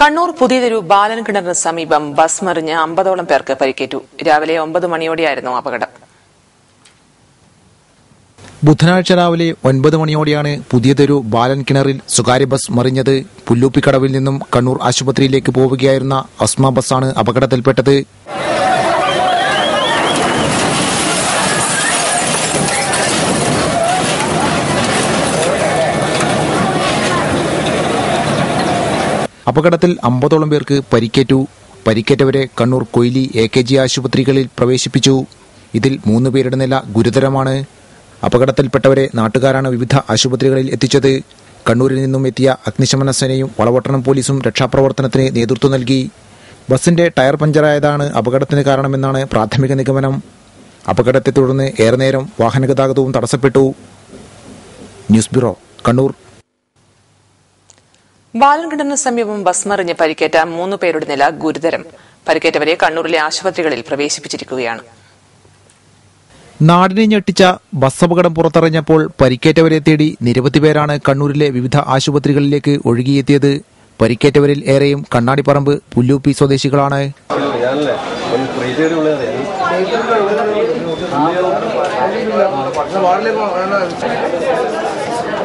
കണ്ണൂർ പുതിയതൊരു ബാലൻ കിണറിന് സമീപം ബസ് മറിഞ്ഞ് അമ്പതോളം പേർക്ക് പരിക്കേറ്റു. രാവിലെ ഒമ്പത് മണിയോടെയായിരുന്നു അപകടം. ബുധനാഴ്ച രാവിലെ ഒൻപത് മണിയോടെയാണ് പുതിയതൊരു ബാലൻ കിണറിൽ സ്വകാര്യ ബസ് മറിഞ്ഞത്. പുല്ലൂപ്പിക്കടവിൽ നിന്നും കണ്ണൂർ ആശുപത്രിയിലേക്ക് പോവുകയായിരുന്ന അസ്മ ബസ്സാണ് അപകടത്തിൽപ്പെട്ടത്. അപകടത്തിൽ അമ്പതോളം പേർക്ക് പരിക്കേറ്റു. പരിക്കേറ്റവരെ Kannur Koyili A K G ആശുപത്രികളിൽ പ്രവേശിപ്പിച്ചു. ഇതിൽ മൂന്ന് പേരുടെ നില ഗുരുതരമാണ്. അപകടത്തിൽപ്പെട്ടവരെ നാട്ടുകാരാണ് വിവിധ ആശുപത്രികളിൽ എത്തിച്ചത്. കണ്ണൂരിൽ നിന്നും എത്തിയ അഗ്നിശമന സേനയും വളവട്ടണം പോലീസും രക്ഷാപ്രവർത്തനത്തിന് നേതൃത്വം നൽകി. ബസിന്റെ ടയർ പഞ്ചറായതാണ് അപകടത്തിന് കാരണമെന്നാണ് പ്രാഥമിക നിഗമനം. അപകടത്തെ തുടർന്ന് ഏറെ നേരം വാഹനഗതാഗതവും തടസ്സപ്പെട്ടു. News bureau Kannur. ബാലൻ കിണറിന് സമീപം ബസ് മറിഞ്ഞ് പരിക്കേറ്റ മൂന്ന് പേരുടെ നില ഗുരുതരം. പരിക്കേറ്റവരെ കണ്ണൂരിലെ ആശുപത്രികളിൽ പ്രവേശിപ്പിച്ചിരിക്കുകയാണ്. നാടിനെ ഞെട്ടിച്ച ബസ് അപകടം പുറത്തറിഞ്ഞപ്പോൾ പരിക്കേറ്റവരെ തേടി നിരവധി പേരാണ് കണ്ണൂരിലെ വിവിധ ആശുപത്രികളിലേക്ക് ഒഴുകിയെത്തിയത്. പരിക്കേറ്റവരിൽ ഏറെയും കണ്ണാടിപ്പറമ്പ് പുല്ലൂപ്പി സ്വദേശികളാണ്.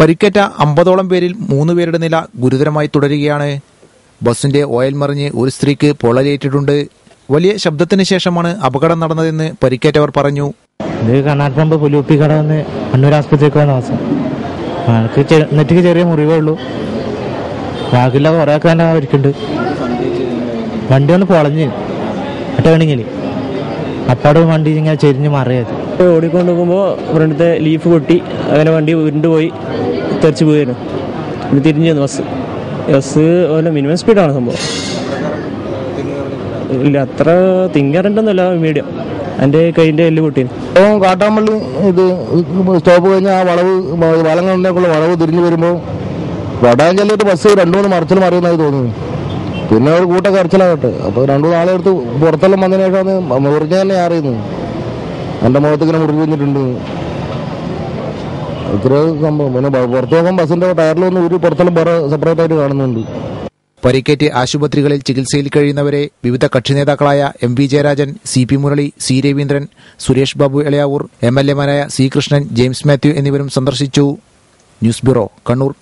പരിക്കേറ്റ അമ്പതോളം പേരിൽ മൂന്ന് പേരുടെ നില ഗുരുതരമായി തുടരുകയാണ്. ബസിന്റെ ഓയിൽ മറിഞ്ഞ് ഒരു സ്ത്രീക്ക് പൊള്ളലേറ്റിട്ടുണ്ട്. വലിയ ശബ്ദത്തിന് ശേഷമാണ് അപകടം നടന്നതെന്ന് പരിക്കേറ്റവർ പറഞ്ഞു. ഇത് കണ്ണാട്ടമ്പ് കണ്ണൂർ ആസ്പത്രിക്ക് നെറ്റിക്ക് ചെറിയ മുറിവേ ഉള്ളൂ. ബാക്കിയുള്ള കുറേ ഒക്കെ തന്നെ അവർക്കുണ്ട് വണ്ടി ഒന്ന് പൊളഞ്ഞ്. വേണമെങ്കിൽ അപ്പാട് വണ്ടി ഇങ്ങനെ ചെരിഞ്ഞ് മറിയത് ഓടിക്കൊണ്ട് പോകുമ്പോൾ ഫ്രണ്ടത്തെ ലീഫ് പൊട്ടി അങ്ങനെ വണ്ടി ഉരുണ്ട് പോയി തെറിച്ച് പോയിരുന്നു ഇത് തിരിഞ്ഞു വന്നു ബസ്. ബസ് പോലെ മിനിമം സ്പീഡാണ് സംഭവം. ഇല്ല അത്ര തിങ്കറന്റൊന്നുമല്ല മീഡിയം എന്റെ കൈന്റെ എല്ല് പൊട്ടി അപ്പോൾ കാട്ടാമ്പള്ളി ഇത് സ്റ്റോപ്പ് കഴിഞ്ഞ് ആ വളവ് വളങ്ങളിലേക്കുള്ള വളവ് തിരിഞ്ഞു വരുമ്പോൾ വടാഞ്ചലിട്ട് ബസ് രണ്ടു മൂന്ന് മറിച്ചിൽ മറിയുന്നതായി തോന്നുന്നു. പിന്നെ ഒരു കൂട്ട കരച്ചിലാകട്ടെ. അപ്പോൾ രണ്ടു ആളെ എടുത്ത് പുറത്തെല്ലാം വന്നതിന് ശേഷമാണ് മുറിഞ്ഞ തന്നെ അറിയുന്നു എന്റെ മുഖത്ത് ഇങ്ങനെ കഴിഞ്ഞിട്ടുണ്ട് ഇത്ര സംഭവം. പിന്നെ പുറത്തു നോക്കാൻ ബസ്സിന്റെ ഒരു പുറത്തെല്ലാം വേറെ സെപ്പറേറ്റ് ആയിട്ട് കാണുന്നുണ്ട്. പരിക്കേറ്റ് ആശുപത്രികളിൽ ചികിത്സയിൽ കഴിയുന്നവരെ വിവിധ കക്ഷി നേതാക്കളായ M V Jayarajan C P Murali C Raveendran Suresh Babu Elayavoor M L എമാരായ C Krishnan James Mathew എന്നിവരും സന്ദർശിച്ചു. News bureau Kannur.